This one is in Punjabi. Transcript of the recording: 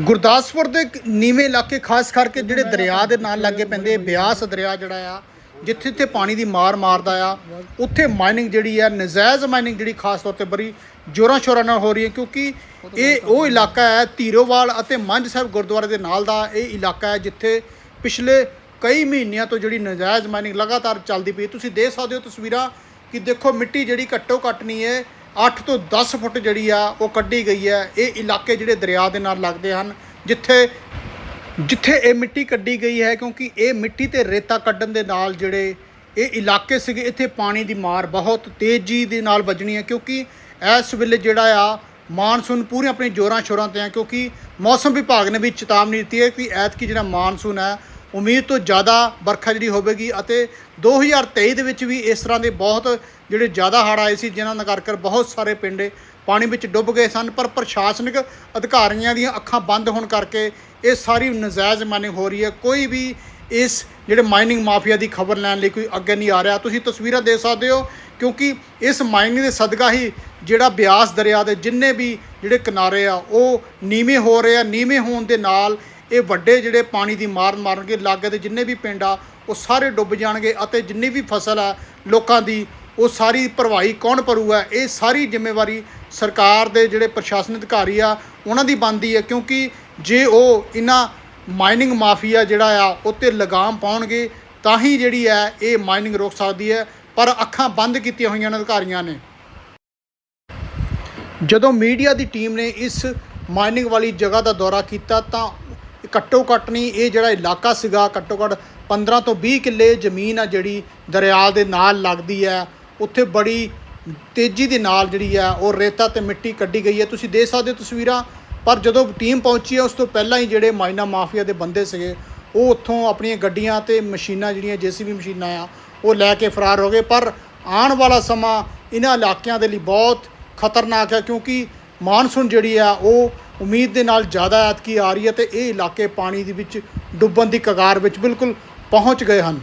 ਗੁਰਦਾਸਪੁਰ ਦੇ ਇੱਕ ਨੀਵੇਂ ਇਲਾਕੇ, ਖਾਸ ਕਰਕੇ ਜਿਹੜੇ ਦਰਿਆ ਦੇ ਨਾਲ ਲੱਗੇ ਪੈਂਦੇ ਬਿਆਸ ਦਰਿਆ ਜਿਹੜਾ ਆ, ਜਿੱਥੇ ਜਿੱਥੇ ਪਾਣੀ ਦੀ ਮਾਰ ਮਾਰਦਾ ਆ, ਉੱਥੇ ਮਾਈਨਿੰਗ ਜਿਹੜੀ ਆ, ਨਜਾਇਜ਼ ਮਾਈਨਿੰਗ ਜਿਹੜੀ ਖਾਸ ਤੌਰ ਤੇ ਬੜੀ ਜੋਰਾਂ ਸ਼ੋਰਾਂ ਨਾਲ ਹੋ ਰਹੀ ਹੈ, ਕਿਉਂਕਿ ਇਹ ਉਹ ਇਲਾਕਾ ਹੈ, ਧੀਰੋਵਾਲ ਅਤੇ ਮੰਝ ਸਾਹਿਬ ਗੁਰਦੁਆਰੇ ਦੇ ਨਾਲ ਦਾ ਇਹ ਇਲਾਕਾ ਹੈ, ਜਿੱਥੇ ਪਿਛਲੇ ਕਈ ਮਹੀਨਿਆਂ ਤੋਂ ਜਿਹੜੀ ਨਜਾਇਜ਼ ਮਾਈਨਿੰਗ ਲਗਾਤਾਰ ਚੱਲਦੀ ਪਈ ਤੁਸੀਂ ਦੇਖ ਸਕਦੇ ਹੋ ਤਸਵੀਰਾਂ ਕਿ ਦੇਖੋ, ਮਿੱਟੀ ਜਿਹੜੀ ਘੱਟੋ ਘੱਟ ਨਹੀਂ ਹੈ 8 ਤੋਂ 10 ਫੁੱਟ ਜਿਹੜੀ ਆ ਉਹ ਕੱਢੀ ਗਈ ਹੈ। ਇਹ ਇਲਾਕੇ ਜਿਹੜੇ ਦਰਿਆ ਦੇ ਨਾਲ ਲੱਗਦੇ ਹਨ, ਜਿੱਥੇ ਜਿੱਥੇ ਇਹ ਮਿੱਟੀ ਕੱਢੀ ਗਈ ਹੈ, ਕਿਉਂਕਿ ਇਹ ਮਿੱਟੀ ਤੇ ਰੇਤਾ ਕੱਢਣ ਦੇ ਨਾਲ ਜਿਹੜੇ ਇਹ ਇਲਾਕੇ ਸੀਗੇ, ਇੱਥੇ ਪਾਣੀ ਦੀ ਮਾਰ ਬਹੁਤ ਤੇਜ਼ੀ ਦੇ ਨਾਲ ਵੱਜਣੀ ਹੈ, ਕਿਉਂਕਿ ਇਸ ਵੇਲੇ ਜਿਹੜਾ ਆ ਮਾਨਸੂਨ ਪੂਰੀ ਆਪਣੀ ਜੋਰਾਂ ਸ਼ੋਰਾਂ ਤੇ ਹੈ ਕਿਉਂਕਿ ਮੌਸਮ ਵਿਭਾਗ ਨੇ ਵੀ ਚੇਤਾਵਨੀ ਦਿੱਤੀ ਹੈ ਕਿ ਐਤਕੀ ਜਿਹੜਾ ਮਾਨਸੂਨ ਹੈ ਉਮੀਦ ਤੋਂ ਜ਼ਿਆਦਾ ਵਰਖਾ ਜਿਹੜੀ ਹੋਵੇਗੀ ਅਤੇ 2023 ਦੇ ਵਿੱਚ ਵੀ ਇਸ ਤਰ੍ਹਾਂ ਦੇ ਬਹੁਤ ਜਿਹੜੇ ਜ਼ਿਆਦਾ ਹੜ੍ਹ ਆਏ ਸੀ, ਜਿਨ੍ਹਾਂ ਦਾ ਕਰਕੇ ਬਹੁਤ ਸਾਰੇ ਪਿੰਡ ਪਾਣੀ ਵਿੱਚ ਡੁੱਬ ਗਏ ਸਨ, ਪਰ ਪ੍ਰਸ਼ਾਸਨਿਕ ਅਧਿਕਾਰੀਆਂ ਦੀਆਂ ਅੱਖਾਂ ਬੰਦ ਹੋਣ ਕਰਕੇ ਇਹ ਸਾਰੀ ਨਜਾਇਜ਼ ਮਾਈਨਿੰਗ ਹੋ ਰਹੀ ਹੈ। ਕੋਈ ਵੀ ਇਸ ਜਿਹੜੇ ਮਾਈਨਿੰਗ ਮਾਫੀਆ ਦੀ ਖਬਰ ਲੈਣ ਲਈ ਕੋਈ ਅੱਗੇ ਨਹੀਂ ਆ ਰਿਹਾ। ਤੁਸੀਂ ਤਸਵੀਰਾਂ ਦੇਖ ਸਕਦੇ ਹੋ, ਕਿਉਂਕਿ ਇਸ ਮਾਈਨਿੰਗ ਦੇ ਸਦਕਾ ਹੀ ਜਿਹੜਾ ਬਿਆਸ ਦਰਿਆ ਦੇ ਜਿੰਨੇ ਵੀ ਜਿਹੜੇ ਕਿਨਾਰੇ ਆ, ਉਹ ਨੀਵੇਂ ਹੋ ਰਹੇ ਆ। ਨੀਵੇਂ ਹੋਣ ਦੇ ਨਾਲ ਇਹ ਵੱਡੇ ਜਿਹੜੇ ਪਾਣੀ ਦੀ ਮਾਰ ਮਾਰਨਗੇ, ਲਾਗੇ ਦੇ ਜਿੰਨੇ ਵੀ ਪਿੰਡ ਆ, ਉਹ ਸਾਰੇ ਡੁੱਬ ਜਾਣਗੇ ਅਤੇ ਜਿੰਨੀ ਵੀ ਫਸਲ ਆ, ਲੋਕਾਂ ਦੀ ਉਹ ਸਾਰੀ ਭਰਵਾਈ ਕੌਣ ਭਰੂਗਾ? ਇਹ ਸਾਰੀ ਜ਼ਿੰਮੇਵਾਰੀ ਸਰਕਾਰ ਦੇ ਜਿਹੜੇ ਪ੍ਰਸ਼ਾਸਨ ਅਧਿਕਾਰੀ ਆ, ਉਹਨਾਂ ਦੀ ਬਣਦੀ ਹੈ ਕਿਉਂਕਿ ਜੇ ਉਹ ਇਹਨਾਂ ਮਾਈਨਿੰਗ ਮਾਫੀਆ ਜਿਹੜਾ ਆ, ਉੱਤੇ ਲਗਾਮ ਪਾਉਣਗੇ, ਤਾਂ ਹੀ ਜਿਹੜੀ ਹੈ ਇਹ ਮਾਈਨਿੰਗ ਰੋਕ ਸਕਦੀ ਹੈ। ਪਰ ਅੱਖਾਂ ਬੰਦ ਕੀਤੀਆਂ ਹੋਈਆਂ ਨੇ ਅਧਿਕਾਰੀਆਂ ਨੇ। ਜਦੋਂ ਮੀਡੀਆ ਦੀ ਟੀਮ ਨੇ ਇਸ ਮਾਈਨਿੰਗ ਵਾਲੀ ਜਗ੍ਹਾ ਦਾ ਦੌਰਾ ਕੀਤਾ, ਤਾਂ ਘੱਟੋ ਘੱਟ ਨਹੀਂ, ਇਹ ਜਿਹੜਾ ਇਲਾਕਾ ਸੀਗਾ, ਘੱਟੋ ਘੱਟ 15 ਤੋਂ 20 ਕਿੱਲੇ ਜ਼ਮੀਨ ਆ ਜਿਹੜੀ ਦਰਿਆ ਦੇ ਨਾਲ ਲੱਗਦੀ ਹੈ। ਉੱਥੇ ਬੜੀ ਤੇਜ਼ੀ ਦੇ ਨਾਲ ਜਿਹੜੀ ਆ ਉਹ ਰੇਤਾ ਤੇ ਮਿੱਟੀ ਕੱਢੀ ਗਈ ਹੈ। ਤੁਸੀਂ ਦੇਖ ਸਕਦੇ ਹੋ ਤਸਵੀਰਾਂ, ਪਰ ਜਦੋਂ ਟੀਮ ਪਹੁੰਚੀ ਹੈ, ਉਸ ਤੋਂ ਪਹਿਲਾਂ ਹੀ ਜਿਹੜੇ ਮਾਈਨਾ ਮਾਫੀਆ ਦੇ ਬੰਦੇ ਸੀਗੇ, ਉਹ ਉੱਥੋਂ ਆਪਣੀਆਂ ਗੱਡੀਆਂ ਤੇ ਮਸ਼ੀਨਾਂ ਜਿਹੜੀਆਂ, ਜੀਸੀਬੀ ਮਸ਼ੀਨਾਂ ਆ, ਉਹ ਲੈ ਕੇ ਫਰਾਰ ਹੋ ਗਏ। ਪਰ ਆਉਣ ਵਾਲਾ ਸਮਾਂ ਇਹਨਾਂ ਇਲਾਕਿਆਂ ਦੇ ਲਈ ਬਹੁਤ ਖਤਰਨਾਕ ਹੈ, ਕਿਉਂਕਿ ਮਾਨਸੂਨ ਜਿਹੜੀ ਆ ਉਹ ਉਮੀਦ ਦੇ ਨਾਲ ਜ਼ਿਆਦਾ ਐਤਕੀ ਆ ਰਹੀ ਹੈ ਤੇ ਇਹ ਇਲਾਕੇ ਪਾਣੀ ਦੇ ਵਿੱਚ ਡੁੱਬਣ ਦੀ ਕਗਾਰ ਵਿੱਚ ਬਿਲਕੁਲ ਪਹੁੰਚ ਗਏ ਹਨ।